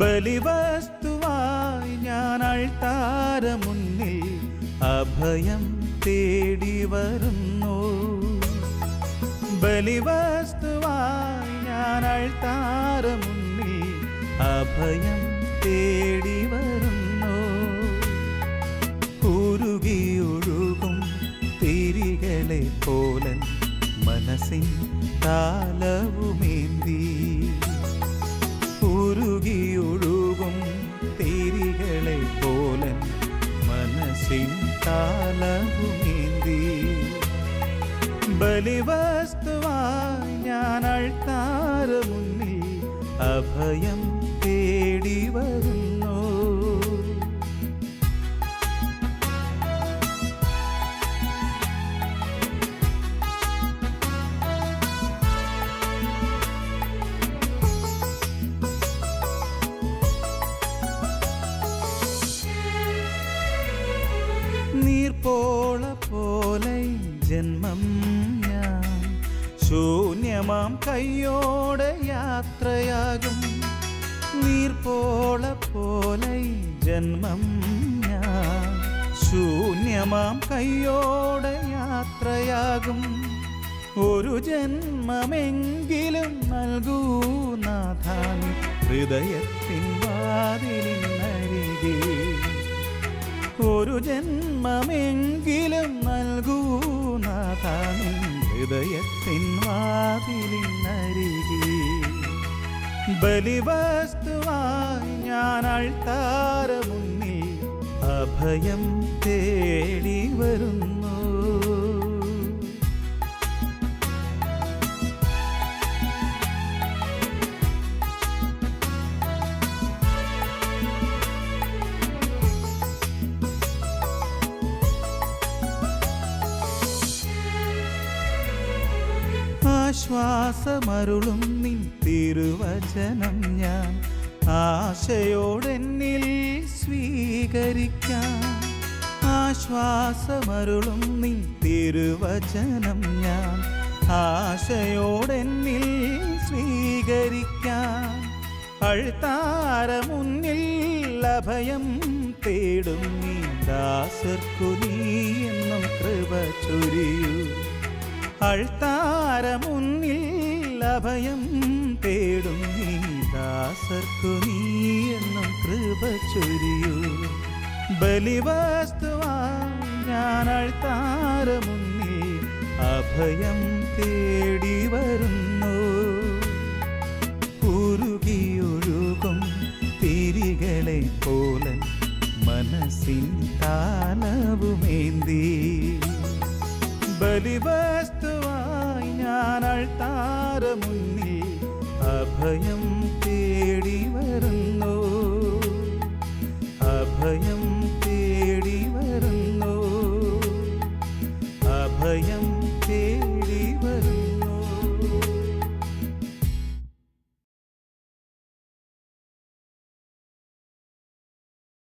ബലിവസ്തുവായി ഞാൻ അൾത്താര മുന്നിൽ അഭയം തേടി വരുന്നു. ബലിവസ്തുവായി ഞാൻ അൾത്താര മുന്നിൽ അഭയം തേടി വരുന്നു. കുരുകിയൊഴുകും തിരികളെ പോലൻ മനസ്സിൻ താലവുമേന്തി മനസ്സിൻ താലവുമേന്തി ബലിവസ്തുവായി ഞാൻ അൾത്താര മുന്നിൽ അഭയം തേടി വരുന്നു ജന്മം ഞാൻ. ശൂന്യമാം കയ്യോടെ യാത്രയാകും. നീർപ്പോള പോലെ ജന്മം ഞാൻ. ശൂന്യമാം കയ്യോടെ യാത്രയാകും. ഒരു ജന്മമെങ്കിലും നൽകൂ നാഥാൻ. ഹൃദയത്തിൻ വാതിലിനരികെ ഒരു ജന്മമെങ്കിലും നൽകൂ വാതിലിനരികെ ബലിവസ്തുവായി ഞാൻ അൾത്താര മുന്നിൽ അഭയം തേടി വരുന്നു. ആശ്വാസമരുളും നിൻ തിരുവചനം ഞാൻ. ആശയോടെന്നിൽ സ്വീകരിക്കാം. ആശ്വാസമരുളും നിൻ തിരുവചനം ഞാൻ. ആശയോടെന്നിൽ സ്വീകരിക്കാം. അഴുത്താര മുന്നിൽ അഭയം തേടും നീ ദാസർക്കു നീ എന്നും കൃപ ചൊരിയൂ. അൾത്താര മുന്നിൽ അഭയം തേടും നീ ദാസർക്കു നീ എന്നും കൃപ ചൊരിയൂ. ബലിവസ്തുവാ ഞാൻ അൾത്താരമുന്നിൽ അഭയം തേടി വരുന്നു. ഉരുകിയൊഴുകും തിരികളെ പോലൻ മനസ്സിൻ താലവുമേന്തി ബലിവസ്തുവായി ഞാൻ അൾത്താര അഭയം